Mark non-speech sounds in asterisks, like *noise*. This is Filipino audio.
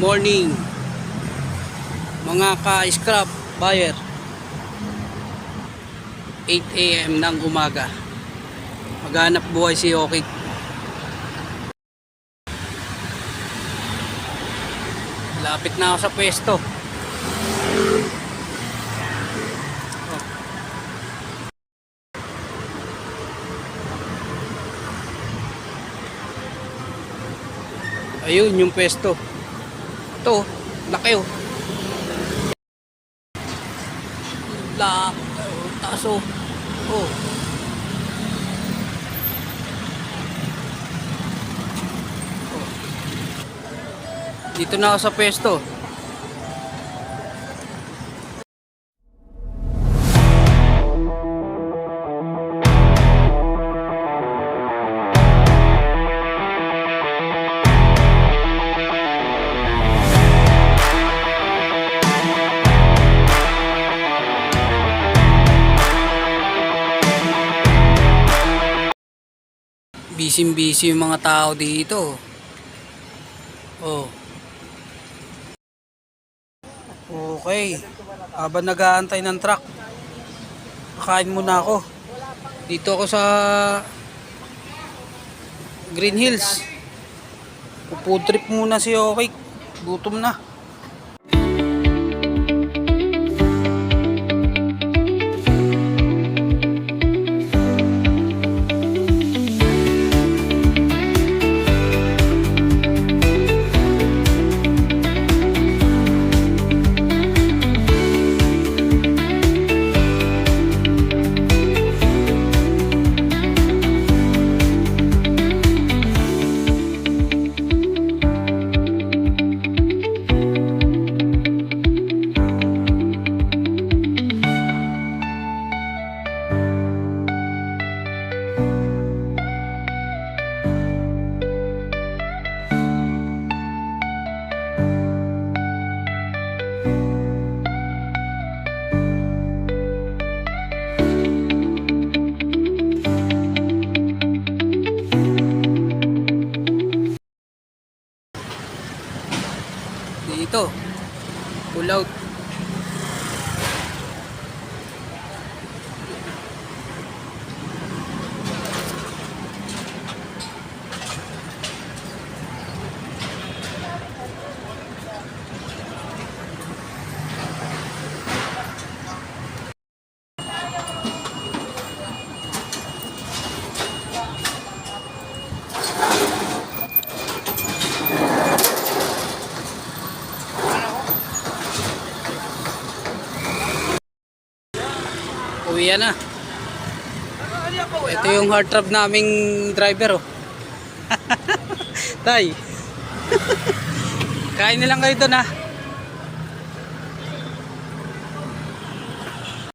morning mga ka-scrap buyer 8 a.m. ng umaga. Maghanap buhay si Okik lapit na ako sa pwesto. Ayun yung pwesto ito laki oh. Laki oh, taas oh. Oh. Oh. dito na ako sa pwesto busy busy yung mga tao dito. Oh. Okay. Habang nag-aantay ng truck kakain muna ako. Dito ako sa Green Hills. Food trip muna si Okay gutom na dito. Pull out uwi na ito yung hard trap naming driver oh. *laughs* Tay. *laughs* Kain na lang kayo doon ha